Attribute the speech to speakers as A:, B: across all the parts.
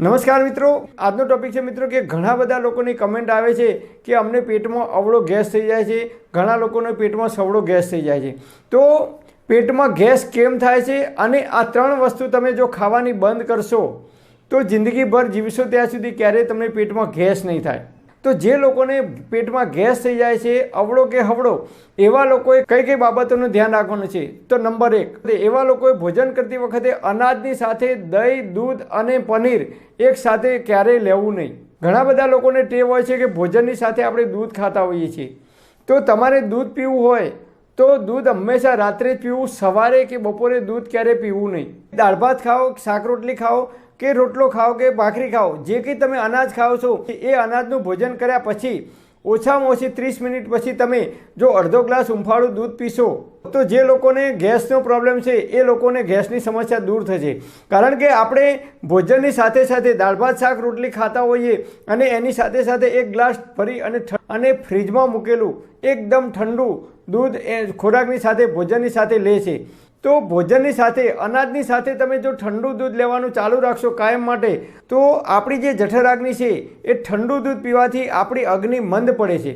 A: નમસ્કાર મિત્રો. આજનો ટોપિક છે મિત્રો કે ઘણા બધા લોકોની કમેન્ટ આવે છે કે અમને પેટમાં અવળો ગેસ થઈ જાય છે. ઘણા લોકોને પેટમાં સવળો ગેસ થઈ જાય છે. તો પેટમાં ગેસ કેમ થાય છે? અને આ ત્રણ વસ્તુ તમે જો ખાવાની બંધ કરશો, તો જિંદગીભર જીવશો ત્યાં સુધી ક્યારેય તમને પેટમાં ગેસ નહીં થાય. તો જે લોકોને પેટમાં ગેસ થઈ જાય છે, અવળો કે હવળો, એવા લોકોએ કઈ કઈ બાબતોનું ધ્યાન રાખવાનું છે? તો નંબર એક એવા લોકોએ ભોજન કરતી વખતે અનાજની સાથે દહીં, દૂધ અને પનીર એક સાથે ક્યારેય લેવું નહીં. ઘણા બધા લોકોને ટેવ હોય છે કે ભોજનની સાથે આપણે દૂધ ખાતા હોઈએ છીએ. તો તમારે દૂધ પીવું હોય, તો દૂધ હંમેશા રાત્રે જ પીવું, સવારે કે બપોરે દૂધ ક્યારેય પીવું નહીં. દાળ ભાત ખાઓ, શાક રોટલી ખાઓ કે રોટલો ખાઓ કે ભાખરી ખાઓ, જે કંઈ તમે અનાજ ખાઓ છો, એ અનાજનું ભોજન કર્યા પછી ઓછામાં ઓછી ત્રીસ મિનિટ પછી તમે જો અડધો ગ્લાસ ઉંફાળું દૂધ પીશો, તો જે લોકોને ગેસનો પ્રોબ્લેમ છે, એ લોકોને ગેસની સમસ્યા દૂર થશે. કારણ કે આપણે ભોજનની સાથે સાથે દાળ ભાત, શાક, રોટલી ખાતા હોઈએ અને એની સાથે સાથે એક ગ્લાસ ભરી અને અને ફ્રીજમાં મૂકેલું, એકદમ ઠંડુ દૂધ એ ખોરાકની સાથે, ભોજનની સાથે લે છે. તો ભોજનની સાથે, અનાજની સાથે તમે જો ઠંડુ દૂધ લેવાનું ચાલુ રાખશો કાયમ માટે, તો આપણી જે જઠરાગ્નિ છે, એ ઠંડુ દૂધ પીવાથી આપણી અગ્નિ મંદ પડે છે.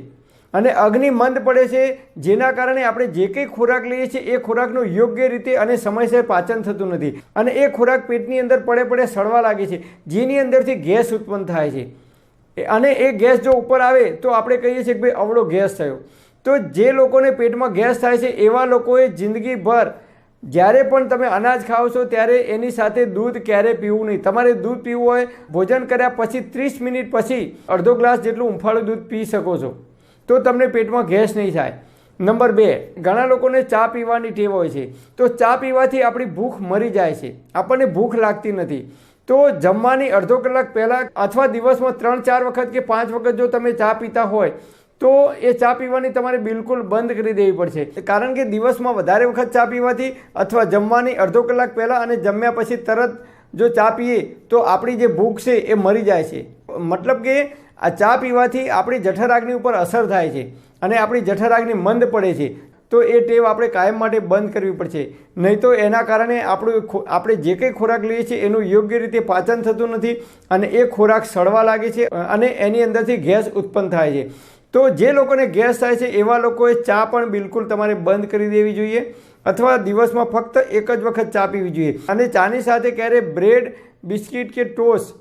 A: અને અગ્નિ મંદ પડે છે, જેના કારણે આપણે જે કંઈ ખોરાક લઈએ છીએ, એ ખોરાકનું યોગ્ય રીતે અને સમયસર પાચન થતું નથી. અને એ ખોરાક પેટની અંદર પડે પડે સડવા લાગે છે, જેની અંદરથી ગેસ ઉત્પન્ન થાય છે. અને એ ગેસ જો ઉપર આવે, તો આપણે કહીએ છીએ કે ભાઈ અવળો ગેસ થયો. તો જે લોકોને પેટમાં ગેસ થાય છે, એવા લોકોએ જિંદગીભર જ્યારે પણ તમે અનાજ ખાઓ છો, ત્યારે એની સાથે દૂધ ક્યારે પીવું નહીં. તમારે દૂધ પીવું હોય, ભોજન કર્યા પછી ત્રીસ મિનિટ પછી અડધો ગ્લાસ જેટલું ઉંફાળું દૂધ પી શકો છો. તો તમને પેટમાં ગેસ નહીં થાય. નંબર બે, ઘણા લોકોને ચા પીવાની ટેવ હોય છે. તો ચા પીવાથી આપણી ભૂખ મરી જાય છે. આપણને ભૂખ લાગતી નથી. તો જમવાની અડધો કલાક પહેલાં અથવા દિવસમાં ત્રણ ચાર વખત કે પાંચ વખત જો તમે ચા પીતા હોય તો એ ચા પીવાની તમારે બિલકુલ બંધ કરી દેવી પડશે. કારણ કે દિવસમાં વધારે વખત ચા પીવાથી અથવા જમવાની અડધો કલાક પહેલાં અને જમ્યા પછી તરત જો ચા પીએ, તો આપણી જે ભૂખ છે એ મરી જાય છે. મતલબ કે આ ચા પીવાથી આપણી જઠરાગ્નિ ઉપર અસર થાય છે અને આપણી જઠરાગ્નિ મંદ પડે છે. તો એ ટેવ આપણે કાયમ માટે બંધ કરવી પડશે. નહીં તો એના કારણે આપણું આપણે જે કંઈ ખોરાક લઈએ છીએ એનું યોગ્ય રીતે પાચન થતું નથી અને એ ખોરાક સડવા લાગે છે અને એની અંદરથી ગેસ ઉત્પન્ન થાય છે. તો જે લોકોને ગેસ થાય છે, એવા લોકોએ ચા પણ બિલકુલ તમારે બંધ કરી દેવી જોઈએ અથવા દિવસમાં ફક્ત એક જ વખત ચા પીવી જોઈએ. અને ચાની સાથે ક્યારે બ્રેડ, બિસ્કિટ કે ટોસ્ટ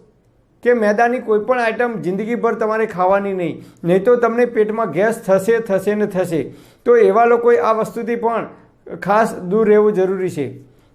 A: કે મેદાની કોઈપણ આઇટમ જિંદગીભર તમારે ખાવાની નહીં. નહીં તો તમને પેટમાં ગેસ થશે થશે ને થશે. તો એવા લોકોએ આ વસ્તુથી પણ ખાસ દૂર રહેવું જરૂરી છે.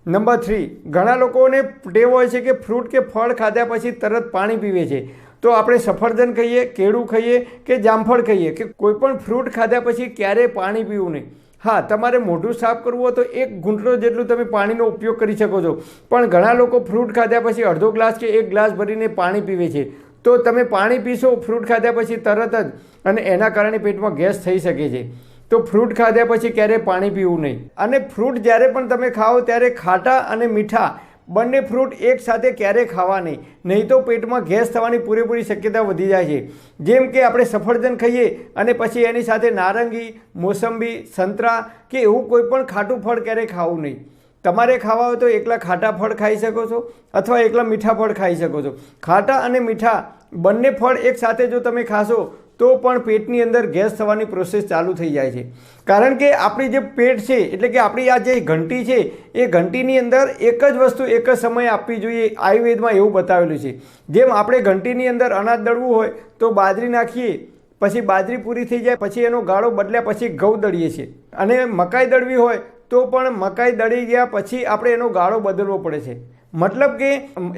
A: નંબર થ્રી, ઘણા લોકોને ટેવ હોય છે કે ફ્રૂટ કે ફળ ખાધા પછી તરત પાણી પીવે છે. તો આપણે સફરજન કહીએ કેળું ખાઈએ કે જામફળ ખાઈએ, કે કોઈ પણ ફ્રૂટ ખાધા પછી ક્યારેય પાણી પીવું નહીં. હા, તમારે મોઢું સાફ કરવું હોય તો એક ઘૂંટડો જેટલું તમે પાણીનો ઉપયોગ કરી શકો છો. પણ ઘણા લોકો ફ્રૂટ ખાધા પછી અડધો ગ્લાસ કે એક ગ્લાસ ભરીને પાણી પીવે છે. તો તમે પાણી પીશો, ફ્રૂટ ખાધા પછી તરત જ અને એના કારણે પેટમાં ગેસ થઈ શકે છે. તો ફ્રૂટ ખાધા પછી ક્યારેય પાણી પીવું નહીં. અને ફ્રૂટ જ્યારે પણ તમે ખાઓ ત્યારે ખાટા અને મીઠા બંને ફ્રૂટ એકસાથે ક્યારેય ખાવા નહીં. નહીં તો પેટમાં ગેસ થવાની પૂરેપૂરી શક્યતા વધી જાય છે. જેમ કે આપણે સફરજન ખાઈએ અને પછી એની સાથે નારંગી, મોસંબી, સંતરા કે એવું કોઈ પણ ખાટું ફળ ક્યારેય ખાવું નહીં. તમારે ખાવા હોય તો એકલા ખાટા ફળ ખાઈ શકો છો અથવા એકલા મીઠા ફળ ખાઈ શકો છો. ખાટા અને મીઠા બંને ફળ એકસાથે જો તમે ખાશો તો પણ પેટની અંદર ગેસ થવાની પ્રોસેસ ચાલુ થઈ જાય છે. કારણ કે આપણી જે પેટ છે, એટલે કે આપણી આ જે ઘંટી છે, એ ઘંટીની અંદર એક જ વસ્તુ એક જ સમયે આપવી જોઈએ, આયુર્વેદમાં એવું બતાવેલું છે. જેમ આપણે ઘંટીની અંદર અનાજ દળવું હોય, તો બાજરી નાખીએ, પછી બાજરી પૂરી થઈ જાય, પછી એનો ગાળો બદલ્યા પછી ઘઉં દળીએ છીએ. અને મકાઈ દળવી હોય, તો પણ મકાઈ દળી ગયા પછી આપણે એનો ગાળો બદલવો પડે છે. મતલબ કે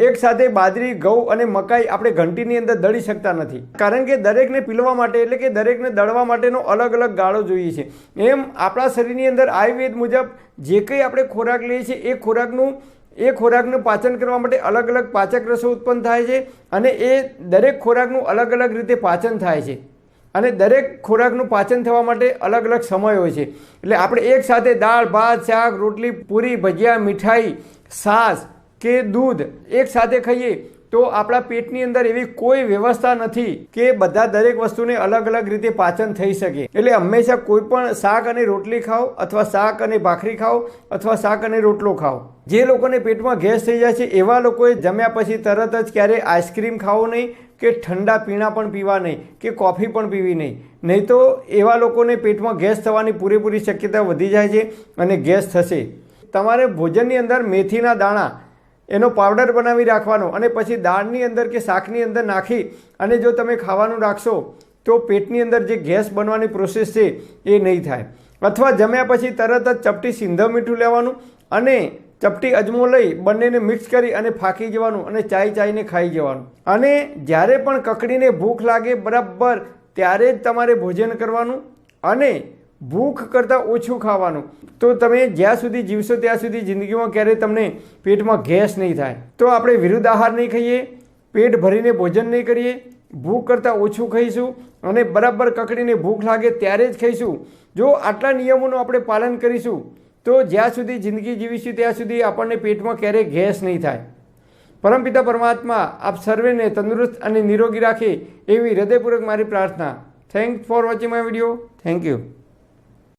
A: એક સાથે બાજરી, ઘઉં અને મકાઈ આપણે ઘંટીની અંદર દળી શકતા નથી. કારણ કે દરેકને પીલવા માટે એટલે કે દરેકને દળવા માટેનો અલગ અલગ ગાળો જોઈએ છે. એમ આપણા શરીરની અંદર આયુર્વેદ મુજબ જે કંઈ આપણે ખોરાક લઈએ છીએ, એ ખોરાકનું એ ખોરાકનું પાચન કરવા માટે અલગ અલગ પાચક રસો ઉત્પન્ન થાય છે અને એ દરેક ખોરાકનું અલગ અલગ રીતે પાચન થાય છે. અને દરેક ખોરાકનું પાચન થવા માટે અલગ અલગ સમય હોય છે. એટલે આપણે એક સાથે દાળ, ભાત, શાક, રોટલી, પૂરી, ભજીયા, મીઠાઈ, છાશ કે દૂધ એક સાથે ખાઈએ તો આપણા પેટની અંદર એવી કોઈ વ્યવસ્થા નથી કે બધા દરેક વસ્તુને અલગ અલગ રીતે પાચન થઈ શકે. એટલે હંમેશા કોઈ પણ શાક અને રોટલી ખાઓ અથવા શાક અને ભાખરી ખાઓ અથવા શાક અને રોટલો ખાઓ. જે લોકોને પેટમાં ગેસ થઈ જાય છે, એવા લોકોએ જમ્યા પછી તરત જ ક્યારેય આઈસ્ક્રીમ ખાવો નહીં કે ઠંડા પીણા પણ પીવા નહીં કે કોફી પણ પીવી નહીં. નહીં તો એવા લોકોને પેટમાં ગેસ થવાની પૂરેપૂરી શક્યતા વધી જાય છે અને ગેસ થશે. તમારે ભોજનની અંદર મેથીના દાણા એનો પાવડર બનાવી રાખવાનો અને પછી દાળની અંદર કે શાકની અંદર નાખી અને જો તમે ખાવાનું રાખશો, તો પેટની અંદર જે ગેસ બનવાની પ્રોસેસ છે, એ નહીં થાય. અથવા જમ્યા પછી તરત જ ચપટી સિંધવ મીઠું લેવાનું અને ચપટી અજમો લઈ બંનેને મિક્સ કરી અને ફાંકી જવાનું અને ચાઈ ચાઈને ખાઈ જવાનું. અને જ્યારે પણ કકડીને ભૂખ લાગે બરાબર, ત્યારે જ તમારે ભોજન કરવાનું અને ભૂખ કરતાં ઓછું ખાવાનું. તો તમે જ્યાં સુધી જીવશો ત્યાં સુધી જિંદગીમાં ક્યારેય તમને પેટમાં ગેસ નહીં થાય. તો આપણે વિરુદ્ધ આહાર નહીં ખાઈએ, પેટ ભરીને ભોજન નહીં કરીએ, ભૂખ કરતાં ઓછું ખાઈશું અને બરાબર કકડીને ભૂખ લાગે ત્યારે જ ખાઈશું. જો આટલા નિયમોનું આપણે પાલન કરીશું, તો જ્યાં સુધી જિંદગી જીવીશું ત્યાં સુધી આપણને પેટમાં ક્યારેય ગેસ નહીં થાય. પરમપિતા પરમાત્મા, આપ સર્વેને તંદુરસ્ત અને નિરોગી રાખે એવી હૃદયપૂર્વક મારી પ્રાર્થના. Thank for watching my video thank you